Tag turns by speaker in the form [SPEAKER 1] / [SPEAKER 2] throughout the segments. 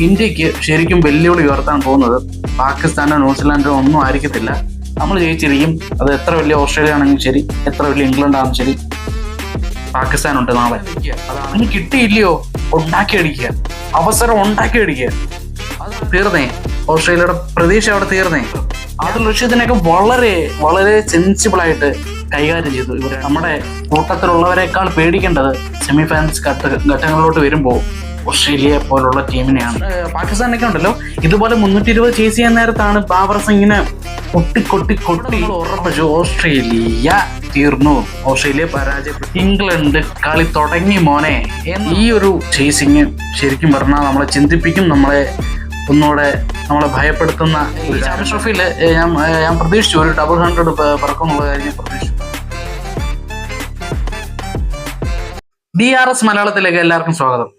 [SPEAKER 1] ഇന്ത്യയ്ക്ക് ശരിക്കും വെല്ലുവിളി ഉയർത്താൻ പോകുന്നത് പാകിസ്ഥാനോ ന്യൂസിലാൻഡോ ഒന്നും ആയിരിക്കത്തില്ല. നമ്മൾ ജയിച്ചിരിക്കും. അത് എത്ര വലിയ ഓസ്ട്രേലിയ ആണെങ്കിലും ശരി എത്ര വലിയ ഇംഗ്ലണ്ട് ആണെങ്കിലും ശരി. പാകിസ്ഥാൻ ഉണ്ട് നാളെ അതിന് കിട്ടിയില്ലയോ? ഉണ്ടാക്കി അടിക്കുക അവസരം ഉണ്ടാക്കി അടിക്കുക തീർന്നേ. ഓസ്ട്രേലിയയുടെ പ്രതീക്ഷ അവിടെ തീർന്നേ. ആദിൽ ലക്ഷ്യത്തിനൊക്കെ വളരെ വളരെ സെൻസിബിൾ ആയിട്ട് കൈകാര്യം ചെയ്തു. ഇവർ നമ്മുടെ കൂട്ടത്തിലുള്ളവരെക്കാൾ പേടിക്കേണ്ടത് സെമി ഫൈനൽസ് ഘട്ട ഘട്ടങ്ങളിലോട്ട് വരുമ്പോൾ ഓസ്ട്രേലിയ പോലുള്ള ടീമിനെയാണ്. പാകിസ്ഥാനൊക്കെ ഉണ്ടല്ലോ. ഇതുപോലെ മുന്നൂറ്റി ഇരുപത് ചേസ് ചെയ്യാൻ നേരത്താണ് ബാബർ സിംഗിനെ കൊട്ടി കൊട്ടി കൊട്ടി ഉറപ്പിച്ചു. ഓസ്ട്രേലിയ തീർന്നു. ഓസ്ട്രേലിയ പരാജയപ്പെട്ടു. ഇംഗ്ലണ്ട് കളി തുടങ്ങി മോനെ. ഈ ഒരു ചേസിങ് ശരിക്കും പറഞ്ഞാൽ നമ്മളെ ചിന്തിപ്പിക്കും നമ്മളെ ഒന്നുകൂടെ നമ്മളെ ഭയപ്പെടുത്തുന്ന ചാമ്പ്യൻസ് ട്രോഫിയിൽ ഞാൻ ഞാൻ പ്രതീക്ഷിച്ചു ഒരു ഡബിൾ ഹൺഡ്രഡ് പറക്കും എന്നുള്ള കാര്യം ഞാൻ പ്രതീക്ഷിച്ചു. ഡി ആർ എസ് മലയാളത്തിലേക്ക് എല്ലാവർക്കും സ്വാഗതം.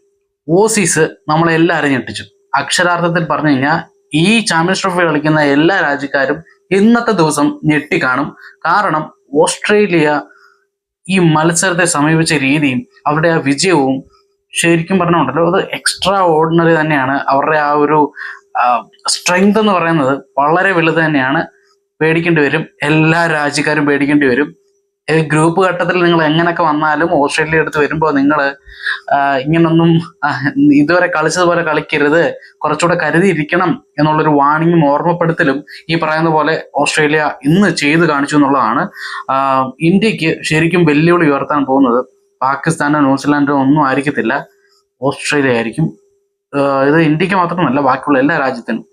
[SPEAKER 1] ഓസീസ് നമ്മളെല്ലാവരും ഞെട്ടിച്ചു. അക്ഷരാർത്ഥത്തിൽ പറഞ്ഞു കഴിഞ്ഞാൽ ഈ ചാമ്പ്യൻസ് ട്രോഫി കളിക്കുന്ന എല്ലാ രാജ്യക്കാരും ഇന്നത്തെ ദിവസം ഞെട്ടിക്കാണും. കാരണം ഓസ്ട്രേലിയ ഈ മത്സരത്തെ സമീപിച്ച രീതിയും അവരുടെ ആ വിജയവും ശരിക്കും പറഞ്ഞുണ്ടല്ലോ അത് എക്സ്ട്രാ ഓർഡിനറി തന്നെയാണ്. അവരുടെ ആ ഒരു സ്ട്രെങ്ത് എന്ന് പറയുന്നത് വളരെ വലുത് തന്നെയാണ്. പേടിക്കേണ്ടി വരും. എല്ലാ രാജ്യക്കാരും പേടിക്കേണ്ടി വരും. ഗ്രൂപ്പ് ഘട്ടത്തിൽ നിങ്ങൾ എങ്ങനെയൊക്കെ വന്നാലും ഓസ്ട്രേലിയ എടുത്ത് വരുമ്പോൾ നിങ്ങൾ ഇങ്ങനൊന്നും ഇതുവരെ കളിച്ചതുപോലെ കളിക്കരുത്. കുറച്ചുകൂടെ കരുതിയിരിക്കണം എന്നുള്ളൊരു വാണിങ്ങും ഓർമ്മപ്പെടുത്തലും ഈ പറയുന്ന പോലെ ഓസ്ട്രേലിയ ഇന്ന് ചെയ്ത് കാണിച്ചു എന്നുള്ളതാണ്. ഇന്ത്യയ്ക്ക് ശരിക്കും വെല്ലുവിളി ഉയർത്താൻ പോകുന്നത് പാകിസ്ഥാനോ ന്യൂസിലാൻഡോ ഒന്നും ആയിരിക്കത്തില്ല. ഓസ്ട്രേലിയ ആയിരിക്കും. ഇത് ഇന്ത്യയ്ക്ക് മാത്രമല്ല ബാക്കിയുള്ള എല്ലാ രാജ്യത്തിനും.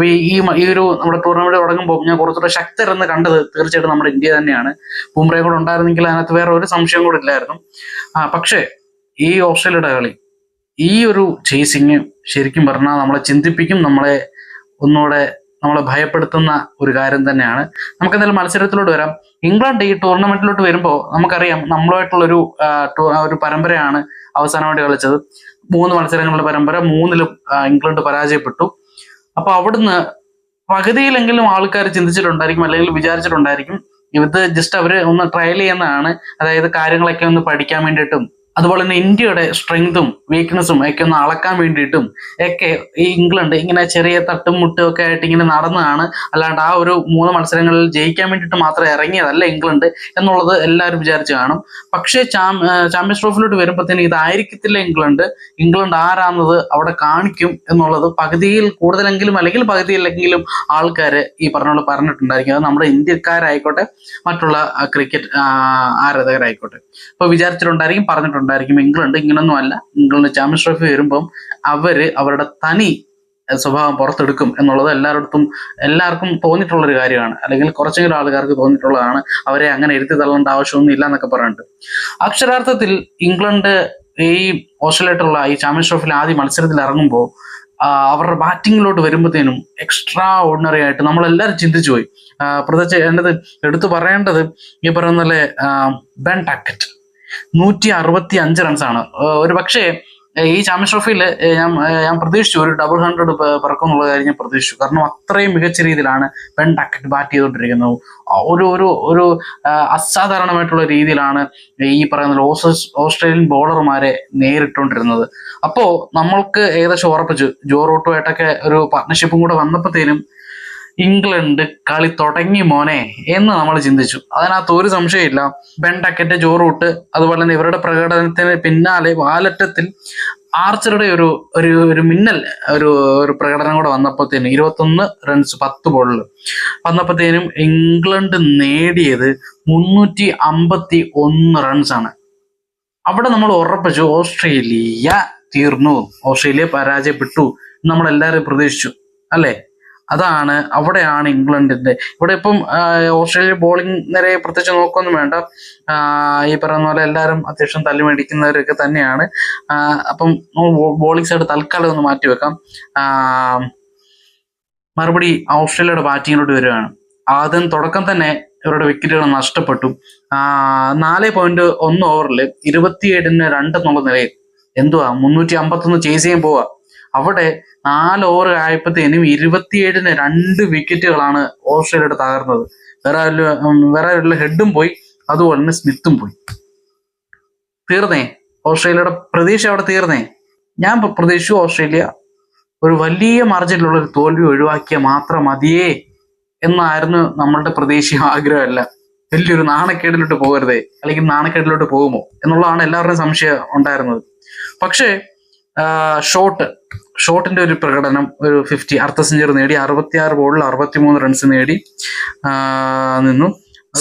[SPEAKER 1] മേ ഈ ഈ ഒരു നമ്മുടെ ടൂർണമെന്റ് തുടങ്ങുമ്പോൾ ഞാൻ കുറച്ചുകൂടെ ശക്തരെന്ന് കണ്ടത് തീർച്ചയായിട്ടും നമ്മുടെ ഇന്ത്യ തന്നെയാണ്. ബുംറയും കൂടെ ഉണ്ടായിരുന്നെങ്കിൽ അതിനകത്ത് വേറെ ഒരു സംശയം കൂടെ ഇല്ലായിരുന്നു. പക്ഷേ ഈ ഓസ്ട്രേലിയയുടെ കളി ഈ ഒരു ചേസിങ് ശരിക്കും പറഞ്ഞാൽ നമ്മളെ ചിന്തിപ്പിക്കും നമ്മളെ ഒന്നുകൂടെ നമ്മളെ ഭയപ്പെടുത്തുന്ന ഒരു കാര്യം തന്നെയാണ്. നമുക്ക് എന്തായാലും മത്സരത്തിലോട്ട് വരാം. ഇംഗ്ലണ്ട് ഈ ടൂർണമെന്റിലോട്ട് വരുമ്പോൾ നമുക്കറിയാം നമ്മളുമായിട്ടുള്ളൊരു ഒരു ഒരു പരമ്പരയാണ് അവസാനമായിട്ട് കളിച്ചത്. മൂന്ന് മത്സരങ്ങളുടെ പരമ്പര മൂന്നിലും ഇംഗ്ലണ്ട് പരാജയപ്പെട്ടു. അപ്പൊ അവിടുന്ന് പകുതിയിലെങ്കിലും ആൾക്കാർ ചിന്തിച്ചിട്ടുണ്ടായിരിക്കും അല്ലെങ്കിൽ വിചാരിച്ചിട്ടുണ്ടായിരിക്കും. ഇത് ജസ്റ്റ് അവർ ഒന്ന് ട്രയൽ ചെയ്യുന്നതാണ്. അതായത് കാര്യങ്ങളൊക്കെ ഒന്ന് പഠിക്കാൻ വേണ്ടിയിട്ടും അതുപോലെ തന്നെ ഇന്ത്യയുടെ സ്ട്രെങ്തും വീക്ക്നെസ്സും ഒക്കെ ഒന്ന് അളക്കാൻ വേണ്ടിയിട്ടും ഒക്കെ ഈ ഇംഗ്ലണ്ട് ഇങ്ങനെ ചെറിയ തട്ടും മുട്ടും ഒക്കെ ആയിട്ട് ഇങ്ങനെ നടന്നതാണ്. അല്ലാണ്ട് ആ ഒരു മൂന്ന് മത്സരങ്ങളിൽ ജയിക്കാൻ വേണ്ടിയിട്ട് മാത്രം ഇറങ്ങിയതല്ല ഇംഗ്ലണ്ട് എന്നുള്ളത് എല്ലാവരും വിചാരിച്ചു കാണും. പക്ഷേ ചാമ്പ്യൻസ് ട്രോഫിയിലോട്ട് വരുമ്പോഴത്തേനും ഇതായിരിക്കത്തില്ല ഇംഗ്ലണ്ട്. ഇംഗ്ലണ്ട് ആരാന്നത് അവിടെ കാണിക്കും എന്നുള്ളത് പകുതിയിൽ കൂടുതലെങ്കിലും അല്ലെങ്കിൽ പകുതിയിലെങ്കിലും ആൾക്കാർ ഈ പറഞ്ഞ പോലെ പറഞ്ഞിട്ടുണ്ടായിരിക്കും. അത് നമ്മുടെ ഇന്ത്യക്കാരായിക്കോട്ടെ മറ്റുള്ള ക്രിക്കറ്റ് ആരാധകരായിക്കോട്ടെ. ഇപ്പൊ വിചാരിച്ചിട്ടുണ്ടായിരിക്കും പറഞ്ഞിട്ടുണ്ടായിരിക്കും ഇംഗ്ലണ്ട് ഇങ്ങനൊന്നും അല്ല. ഇംഗ്ലണ്ട് ചാമ്പ്യൻസ് ട്രോഫി വരുമ്പം അവർ അവരുടെ തനി സ്വഭാവം പുറത്തെടുക്കും എന്നുള്ളത് എല്ലായിടത്തും എല്ലാവർക്കും തോന്നിയിട്ടുള്ള ഒരു കാര്യമാണ്. അല്ലെങ്കിൽ കുറച്ചെങ്കിലും ആൾക്കാർക്ക് തോന്നിയിട്ടുള്ളതാണ്. അവരെ അങ്ങനെ എഴുത്തി തള്ളേണ്ട ആവശ്യമൊന്നും ഇല്ല എന്നൊക്കെ പറഞ്ഞിട്ട്. അക്ഷരാർത്ഥത്തിൽ ഇംഗ്ലണ്ട് ഈ ഓസ്ട്രേലിയായിട്ടുള്ള ഈ ചാമ്പ്യൻസ് ട്രോഫിയിൽ ആദ്യ മത്സരത്തിൽ ഇറങ്ങുമ്പോൾ അവരുടെ ബാറ്റിങ്ങിലോട്ട് വരുമ്പോഴത്തേനും എക്സ്ട്രാ ഓർഡിനറി ആയിട്ട് നമ്മളെല്ലാവരും ചിന്തിച്ചു പോയി പ്രത്യേകിച്ച് എന്റെ എടുത്തു പറയേണ്ടത് ഈ പറയുന്ന ബെൻ ടാക്കറ്റ് നൂറ്റി അറുപത്തി അഞ്ച് റൺസാണ് ഒരു പക്ഷേ ഈ ചാമ്പ്യൻസ് ട്രോഫിയിൽ ഞാൻ ഞാൻ പ്രതീക്ഷിച്ചു ഒരു ഡബിൾ ഹൺഡ്രഡ് പിറക്കും എന്നുള്ള കാര്യം ഞാൻ പ്രതീക്ഷിച്ചു. കാരണം അത്രയും മികച്ച രീതിയിലാണ് പെൺ ടക്കറ്റ് ബാറ്റ് ചെയ്തുകൊണ്ടിരിക്കുന്നത്. ഒരു ഒരു ഒരു അസാധാരണമായിട്ടുള്ള രീതിയിലാണ് ഈ പറയുന്ന ഓസ്ട്രേലിയൻ ബോളർമാരെ നേരിട്ടുകൊണ്ടിരുന്നത്. അപ്പോൾ നമ്മൾക്ക് ഏകദേശം ഉറപ്പിച്ചു. ജോ ആയിട്ടൊക്കെ ഒരു പാർട്ട്ണർഷിപ്പും കൂടെ വന്നപ്പോഴത്തേനും ഇംഗ്ലണ്ട് കളി തുടങ്ങി മോനെ എന്ന് നമ്മൾ ചിന്തിച്ചു. അതിനകത്ത് ഒരു സംശയമില്ല ബെൻ ടക്കറ്റ് ജോറൂട്ട് അതുപോലെ തന്നെ ഇവരുടെ പ്രകടനത്തിന് പിന്നാലെ വാലറ്റത്തിൽ ആർച്ചറുടെ ഒരു ഒരു ഒരു മിന്നൽ ഒരു ഒരു പ്രകടനം കൂടെ വന്നപ്പോഴത്തേനും ഇരുപത്തൊന്ന് റൺസ് പത്ത് ബോളിൽ വന്നപ്പോഴത്തേനും ഇംഗ്ലണ്ട് നേടിയത് മുന്നൂറ്റി അമ്പത്തി ഒന്ന് റൺസാണ് അവിടെ നമ്മൾ ഉറപ്പിച്ചു ഓസ്ട്രേലിയ തീർന്നു. ഓസ്ട്രേലിയ പരാജയപ്പെട്ടു നമ്മൾ എല്ലാവരും പ്രതീക്ഷിച്ചു. അല്ലേ? അതാണ് അവിടെയാണ് ഇംഗ്ലണ്ടിന്റെ. ഇവിടെ ഇപ്പം ഓസ്ട്രേലിയ ബോളിംഗ് നിരയെ പ്രത്യേകിച്ച് നോക്കൊന്നും വേണ്ട. ഈ പറയുന്ന പോലെ എല്ലാവരും അത്യാവശ്യം തല്ലി മേടിക്കുന്നവരൊക്കെ തന്നെയാണ്. അപ്പം ബോളിംഗ് സൈഡ് തൽക്കാലം ഒന്ന് മാറ്റി വെക്കാം. മറുപടി ഓസ്ട്രേലിയയുടെ ബാറ്റിങ്ങിലോട്ട് വരികയാണ്. ആദ്യം തുടക്കം തന്നെ ഇവരുടെ വിക്കറ്റുകൾ നഷ്ടപ്പെട്ടു. നാല് പോയിന്റ് ഒന്ന് ഓവറിൽ ഇരുപത്തിയേഴിന് രണ്ട് എന്നുള്ള നിലയിൽ എന്തുവാ? മുന്നൂറ്റി അമ്പത്തൊന്ന് ചേസ് ചെയ്യാൻ പോവാ. അവിടെ നാല് ഓവർ ആയപ്പോഴത്തേനും ഇരുപത്തിയേഴിന് രണ്ട് വിക്കറ്റുകളാണ് ഓസ്ട്രേലിയയുടെ തകർന്നത്. വേറെ വേറെ ഹെഡും പോയി. അതുപോലെ തന്നെ സ്മിത്തും പോയി. തീർന്നേ? ഓസ്ട്രേലിയയുടെ പ്രതീക്ഷ അവിടെ തീർന്നേ? ഞാൻ പ്ര- പ്രതീക്ഷിച്ചു ഓസ്ട്രേലിയ ഒരു വലിയ മാർജിനിലുള്ള ഒരു തോൽവി ഒഴിവാക്കിയ മാത്രം മതിയേ എന്നായിരുന്നു നമ്മളുടെ പ്രതീക്ഷയും ആഗ്രഹമല്ല വലിയൊരു നാണക്കേടിലോട്ട് പോകരുതേ. അല്ലെങ്കിൽ നാണക്കേടിലോട്ട് പോകുമോ? എന്നുള്ളതാണ് എല്ലാവരുടെയും സംശയം ഉണ്ടായിരുന്നത്. പക്ഷേ ഷോട്ട് ഷോട്ടിന്റെ ഒരു പ്രകടനം ഒരു ഫിഫ്റ്റി അർദ്ധ സെഞ്ചുറി നേടി അറുപത്തിയാറ് ബോളിൽ അറുപത്തിമൂന്ന് റൺസ് നേടി നിന്നു.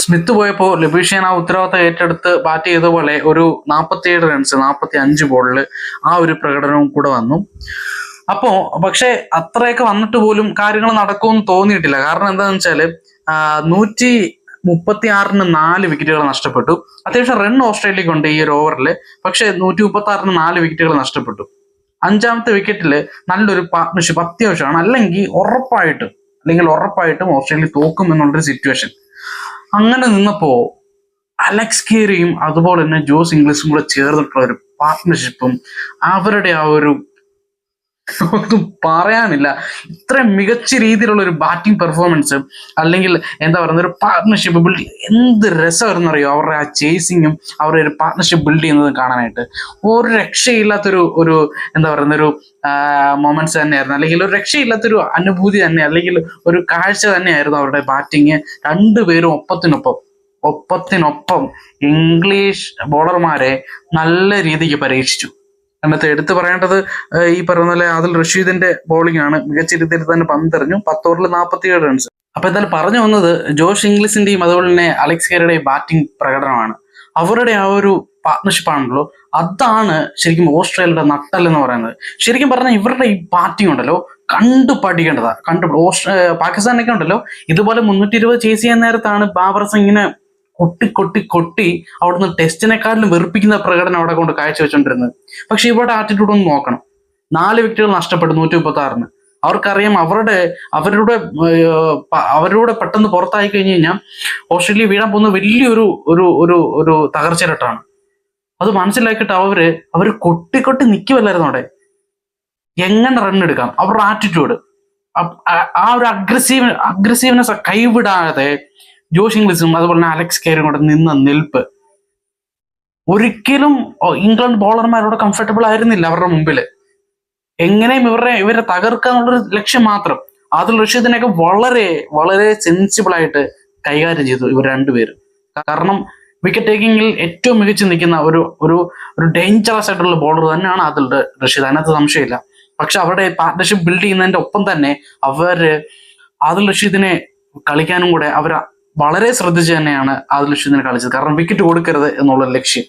[SPEAKER 1] സ്മിത്ത് പോയപ്പോൾ ലബീഷ്യൻ ആ ഉത്തരവാദിത്തം ഏറ്റെടുത്ത് ബാറ്റ് ചെയ്ത പോലെ ഒരു നാൽപ്പത്തിയേഴ് റൺസ് നാൽപ്പത്തി അഞ്ച് ബോളിൽ ആ ഒരു പ്രകടനവും കൂടെ വന്നു. അപ്പോ പക്ഷെ അത്രയൊക്കെ വന്നിട്ട് പോലും കാര്യങ്ങൾ നടക്കുമെന്ന് തോന്നിയിട്ടില്ല. കാരണം എന്താണെന്ന് വെച്ചാൽ നൂറ്റി മുപ്പത്തി ആറിന് നാല് വിക്കറ്റുകൾ നഷ്ടപ്പെട്ടു. അത്യാവശ്യം റൺ ഓസ്ട്രേലിയക്കുണ്ട് ഈ ഒരു ഓവറിൽ പക്ഷെ നൂറ്റി മുപ്പത്തി ആറിന് നാല് വിക്കറ്റുകൾ നഷ്ടപ്പെട്ടു. അഞ്ചാമത്തെ വിക്കറ്റിൽ നല്ലൊരു പാർട്ട്ണർഷിപ്പ് അത്യാവശ്യമാണ്. അല്ലെങ്കിൽ ഉറപ്പായിട്ടും അല്ലെങ്കിൽ ഉറപ്പായിട്ടും ഓസ്ട്രേലിയ തോക്കും എന്നുള്ളൊരു സിറ്റുവേഷൻ അങ്ങനെ നിന്നപ്പോ അലക്സ് കേരിയും അതുപോലെ തന്നെ ജോസ് ഇംഗ്ലീഷും കൂടെ ചേർന്നിട്ടുള്ള ഒരു പാർട്ട്ണർഷിപ്പും അവരുടെ ആ ഒരു ഒന്നും പറയാനില്ല. ഇത്രയും മികച്ച രീതിയിലുള്ള ഒരു ബാറ്റിംഗ് പെർഫോമൻസ് അല്ലെങ്കിൽ എന്താ പറയുന്ന ഒരു പാർട്ട്ണർഷിപ്പ് ബിൽഡ് എന്ത് രസമായിരുന്നു അറിയോ അവരുടെ ആ ചേസിങ്ങും അവരുടെ ഒരു പാർട്ട്ണർഷിപ്പ് ബിൽഡ് ചെയ്യുന്നതും കാണാനായിട്ട്. ഒരു രക്ഷയില്ലാത്തൊരു ഒരു എന്താ പറയുന്ന ഒരു മൊമെന്റ്സ് തന്നെയായിരുന്നു. അല്ലെങ്കിൽ ഒരു രക്ഷയില്ലാത്തൊരു അനുഭൂതി തന്നെ അല്ലെങ്കിൽ ഒരു കാഴ്ച തന്നെയായിരുന്നു അവരുടെ ബാറ്റിങ് രണ്ടുപേരും ഒപ്പത്തിനൊപ്പം ഒപ്പത്തിനൊപ്പം ഇംഗ്ലീഷ് ബോളർമാരെ നല്ല രീതിക്ക് പരീക്ഷിച്ചു. അതിനകത്ത് എടുത്തു പറയേണ്ടത് ഈ പറയുന്ന പോലെ ആദിൽ റഷീദിന്റെ ബോളിംഗ് ആണ്. മികച്ച രീതിയിൽ തന്നെ പന്തെറിഞ്ഞു പത്ത് ഓവറിൽ നാൽപ്പത്തിയേഴ് റൺസ് അപ്പൊ എന്തായാലും പറഞ്ഞു വന്നത് ജോഷ് ഇംഗ്ലീഷിന്റെയും അതുപോലെ തന്നെ അലക്സ് കെയറുടെയും ബാറ്റിംഗ് പ്രകടനമാണ്. അവരുടെ ആ ഒരു പാർട്ട്ണർഷിപ്പ് ആണല്ലോ. അതാണ് ശരിക്കും ഓസ്ട്രേലിയയുടെ നട്ടൽ എന്ന് പറയുന്നത്. ശരിക്കും പറഞ്ഞാൽ ഇവരുടെ ഈ ബാറ്റിംഗ് ഉണ്ടല്ലോ കണ്ടു പഠിക്കേണ്ടതാണ് കണ്ടു ഓസ്ട്രേ പാകിസ്ഥാനൊക്കെ ഉണ്ടല്ലോ. ഇതുപോലെ മുന്നൂറ്റി ഇരുപത് ചേസ് ചെയ്യാൻ നേരത്താണ് ബാബർ സിംഗിനെ കൊട്ടി കൊട്ടി കൊട്ടി അവിടുന്ന് ടെസ്റ്റിനെക്കാട്ടിലും വെറുപ്പിക്കുന്ന പ്രകടനം അവിടെ കൊണ്ട് കാഴ്ചവെച്ചോണ്ടിരുന്നത്. പക്ഷെ ഇവിടെ ആറ്റിറ്റ്യൂഡ് ഒന്ന് നോക്കണം. നാല് വിക്കറ്റുകൾ നഷ്ടപ്പെട്ടു നൂറ്റി മുപ്പത്തി ആറിന് അവർക്കറിയാം അവരുടെ അവരുടെ അവരുടെ പെട്ടെന്ന് പുറത്തായി കഴിഞ്ഞു കഴിഞ്ഞാൽ ഓസ്ട്രേലിയ വീഴാൻ പോകുന്ന വലിയൊരു ഒരു ഒരു ഒരു തകർച്ചയിലോട്ടാണ്. അത് മനസ്സിലാക്കിയിട്ട് അവർ അവർ കൊട്ടി കൊട്ടി നിൽക്കുമല്ലായിരുന്നു അവിടെ. എങ്ങനെ റൺ എടുക്കാം? അവരുടെ ആറ്റിറ്റ്യൂഡ് ആ ഒരു അഗ്രസീവ് അഗ്രസീവ്നെസ് കൈവിടാതെ ജോഷ് ഇംഗ്ലീഷും അതുപോലെ തന്നെ അലക്സ് കെയറും കൂടെ നിന്ന നിൽപ്പ്. ഒരിക്കലും ഇംഗ്ലണ്ട് ബോളർമാരോട് കംഫർട്ടബിൾ ആയിരുന്നില്ല അവരുടെ മുമ്പിൽ എങ്ങനെയും ഇവരെ ഇവരെ തകർക്കുക എന്നുള്ളൊരു ലക്ഷ്യം മാത്രം. അതിൽ റഷീദിനെയൊക്കെ വളരെ വളരെ സെൻസിബിൾ ആയിട്ട് കൈകാര്യം ചെയ്തു ഇവർ രണ്ടുപേരും. കാരണം വിക്കറ്റ് ടേക്കിങ്ങിൽ ഏറ്റവും മികച്ചു നിൽക്കുന്ന ഒരു ഒരു ഒരു ഡേഞ്ചറസ് ആയിട്ടുള്ള ബോളർ തന്നെയാണ് അതിൽ റഷീദ്. അതിനകത്ത് സംശയമില്ല. പക്ഷെ അവരുടെ പാർട്ട്ണർഷിപ്പ് ബിൽഡ് ചെയ്യുന്നതിന്റെ ഒപ്പം തന്നെ അവർ ആദിൽ റഷീദിനെ കളിക്കാനും കൂടെ അവർ വളരെ ശ്രദ്ധിച്ച് തന്നെയാണ് ആദിൽ ലക്ഷ്യത്തിന് കളിച്ചത്. കാരണം വിക്കറ്റ് കൊടുക്കരുത് എന്നുള്ള ലക്ഷ്യം.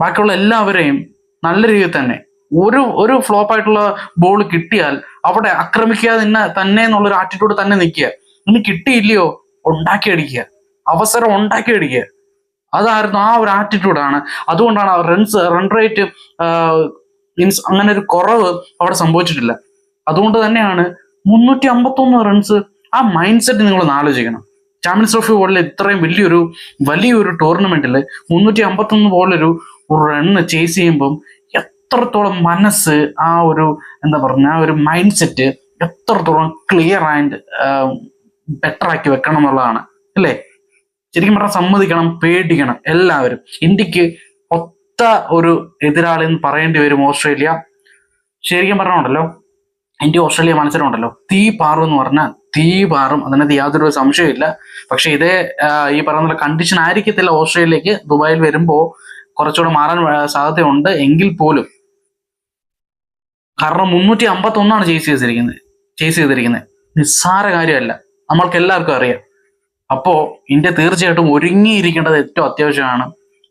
[SPEAKER 1] ബാക്കിയുള്ള എല്ലാവരെയും നല്ല രീതിയിൽ തന്നെ ഒരു ഒരു ഫ്ലോപ്പ് ആയിട്ടുള്ള ബോൾ കിട്ടിയാൽ അവിടെ ആക്രമിക്കാതെ തന്നെ തന്നെ എന്നുള്ളൊരു ആറ്റിറ്റ്യൂഡ് തന്നെ നിൽക്കുക. ഇനി കിട്ടിയില്ലയോ? ഉണ്ടാക്കി അടിക്കുക. അവസരം ഉണ്ടാക്കി അടിക്കുക. അതായിരുന്നു ആ ഒരു ആറ്റിറ്റ്യൂഡാണ് അതുകൊണ്ടാണ് റൺസ് റൺ റേറ്റ് മീൻസ് അങ്ങനെ ഒരു കുറവ് അവിടെ സംഭവിച്ചിട്ടില്ല. അതുകൊണ്ട് തന്നെയാണ് മുന്നൂറ്റി അമ്പത്തൊന്ന് റൺസ് ആ മൈൻഡ് സെറ്റ് നിങ്ങൾ ഒന്ന് ആലോചിക്കണം ചാമ്പ്യൻസ് ട്രോഫി പോലുള്ള ഇത്രയും വലിയൊരു വലിയൊരു ടൂർണമെന്റിൽ മുന്നൂറ്റി അമ്പത്തൊന്ന് പോലൊരു റണ്ണ് ചേസ് ചെയ്യുമ്പം എത്രത്തോളം മനസ്സ് ആ ഒരു എന്താ പറഞ്ഞ ആ ഒരു മൈൻഡ് സെറ്റ് എത്രത്തോളം ക്ലിയർ ആൻഡ് ബെറ്റർ ആക്കി വെക്കണം എന്നുള്ളതാണ്. അല്ലേ? ശരിക്കും പറഞ്ഞാൽ സമ്മതിക്കണം പേടിക്കണം എല്ലാവരും. ഇന്ത്യയ്ക്ക് ഒത്ത ഒരു എതിരാളി എന്ന് പറയേണ്ടി വരും ഓസ്ട്രേലിയ. ശരിക്കും പറഞ്ഞുണ്ടല്ലോ ഇന്ത്യ ഓസ്ട്രേലിയ മത്സരം ഉണ്ടല്ലോ. തീ പാറു എന്ന് പറഞ്ഞാൽ തീ പാറും അതിനകത്ത് യാതൊരു സംശയമില്ല പക്ഷെ ഇതേ ഈ പറയുന്ന കണ്ടീഷൻ ആയിരിക്കത്തില്ല ഓസ്ട്രേലിയക്ക്. ദുബായിൽ വരുമ്പോൾ കുറച്ചുകൂടെ മാറാൻ സാധ്യതയുണ്ട്. എങ്കിൽ പോലും കാരണം മുന്നൂറ്റി അമ്പത്തി ഒന്നാണ് ചേസ് ചെയ്തിരിക്കുന്നത്. ചേസ് ചെയ്തിരിക്കുന്നത്. നിസ്സാര കാര്യമല്ല. നമ്മൾക്ക് എല്ലാവർക്കും അറിയാം. അപ്പോ ഇന്ത്യ തീർച്ചയായിട്ടും ഒരുങ്ങിയിരിക്കേണ്ടത് ഏറ്റവും അത്യാവശ്യമാണ്.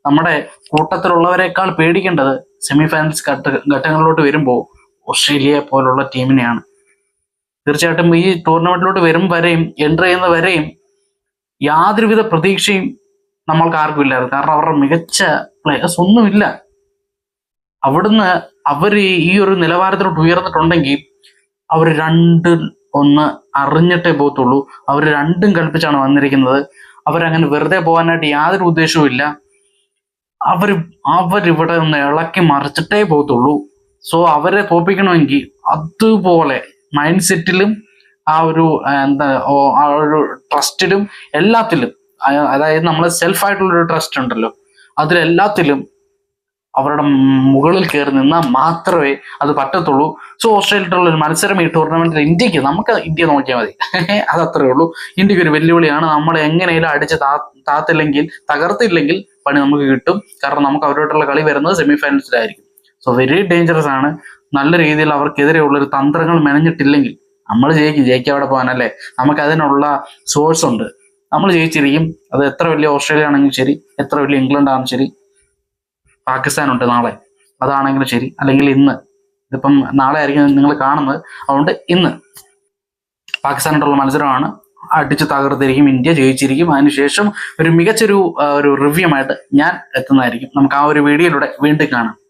[SPEAKER 1] നമ്മുടെ കൂട്ടത്തിലുള്ളവരെക്കാൾ പേടിക്കേണ്ടത് സെമിഫൈനൽസ് ഘട്ട ഘട്ടങ്ങളിലോട്ട് വരുമ്പോൾ ഓസ്ട്രേലിയ പോലുള്ള ടീമിനെയാണ് തീർച്ചയായിട്ടും ഈ ടൂർണമെന്റിലോട്ട് വരും വരെയും എന്റർ ചെയ്യുന്ന വരെയും യാതൊരുവിധ പ്രതീക്ഷയും നമ്മൾക്ക് ആർക്കും ഇല്ലായിരുന്നു. കാരണം അവരുടെ മികച്ച പ്ലേയേഴ്സ് ഒന്നുമില്ല. അവിടുന്ന് അവർ ഈ ഒരു നിലവാരത്തിലോട്ട് ഉയർന്നിട്ടുണ്ടെങ്കിൽ അവർ രണ്ട് ഒന്ന് അറിഞ്ഞിട്ടേ പോകത്തുള്ളൂ. അവർ രണ്ടും കൽപ്പിച്ചാണ് വന്നിരിക്കുന്നത്. അവരങ്ങനെ വെറുതെ പോകാനായിട്ട് യാതൊരു ഉദ്ദേശവും ഇല്ല. അവർ അവരിവിടെ ഒന്ന് ഇളക്കി മറിച്ചിട്ടേ പോകത്തുള്ളൂ. സോ അവരെ തോപ്പിക്കണമെങ്കിൽ അതുപോലെ മൈൻഡ് സെറ്റിലും ആ ഒരു എന്താ ആ ഒരു ട്രസ്റ്റിലും എല്ലാത്തിലും അതായത് നമ്മൾ സെൽഫായിട്ടുള്ളൊരു ട്രസ്റ്റ് ഉണ്ടല്ലോ. അതിലെല്ലാത്തിലും അവരുടെ മുകളിൽ കയറി നിന്നാൽ മാത്രമേ അത് പറ്റത്തുള്ളൂ. സോ ഓസ്ട്രേലിയയിലുള്ള ഒരു മത്സരം ഈ ടൂർണമെന്റിൽ ഇന്ത്യയ്ക്ക് നമുക്ക് ഇന്ത്യ നോക്കിയാൽ മതി. അത് അത്രേ ഉള്ളൂ. ഇന്ത്യയ്ക്ക് ഒരു വെല്ലുവിളിയാണ്. നമ്മൾ എങ്ങനെയും അടിച്ച് താ താത്തില്ലെങ്കിൽ തകർത്തില്ലെങ്കിൽ പണി നമുക്ക് കിട്ടും. കാരണം നമുക്ക് അവരോടുള്ള കളി വരുന്നത് സെമി ഫൈനൽസിലായിരിക്കും സോ വെരി ഡേഞ്ചറസ് ആണ്. നല്ല രീതിയിൽ അവർക്കെതിരെയുള്ള ഒരു തന്ത്രങ്ങൾ മെനഞ്ഞിട്ടില്ലെങ്കിൽ നമ്മൾ ജയിക്കും ജയിക്കാൻ അവിടെ പോകാനല്ലേ? നമുക്ക് അതിനുള്ള സോഴ്സ് ഉണ്ട്. നമ്മൾ ജയിച്ചിരിക്കും. അത് എത്ര വലിയ ഓസ്ട്രേലിയ ആണെങ്കിലും ശരി എത്ര വലിയ ഇംഗ്ലണ്ട് ആണെങ്കിലും ശരി പാകിസ്ഥാൻ ഉണ്ട് നാളെ. അതാണെങ്കിലും ശരി. അല്ലെങ്കിൽ ഇന്ന്. ഇതിപ്പം നാളെ ആയിരിക്കും നിങ്ങൾ കാണുന്നത്. അതുകൊണ്ട് ഇന്ന് പാകിസ്ഥാനായിട്ടുള്ള മത്സരമാണ്. അടിച്ചു തകർത്തിരിക്കും. ഇന്ത്യ ജയിച്ചിരിക്കും. അതിനുശേഷം ഒരു മികച്ചൊരു ഒരു റിവ്യൂമായിട്ട് ഞാൻ എത്തുന്നതായിരിക്കും. നമുക്ക് ആ ഒരു വീഡിയോയിലൂടെ വീണ്ടും കാണാം.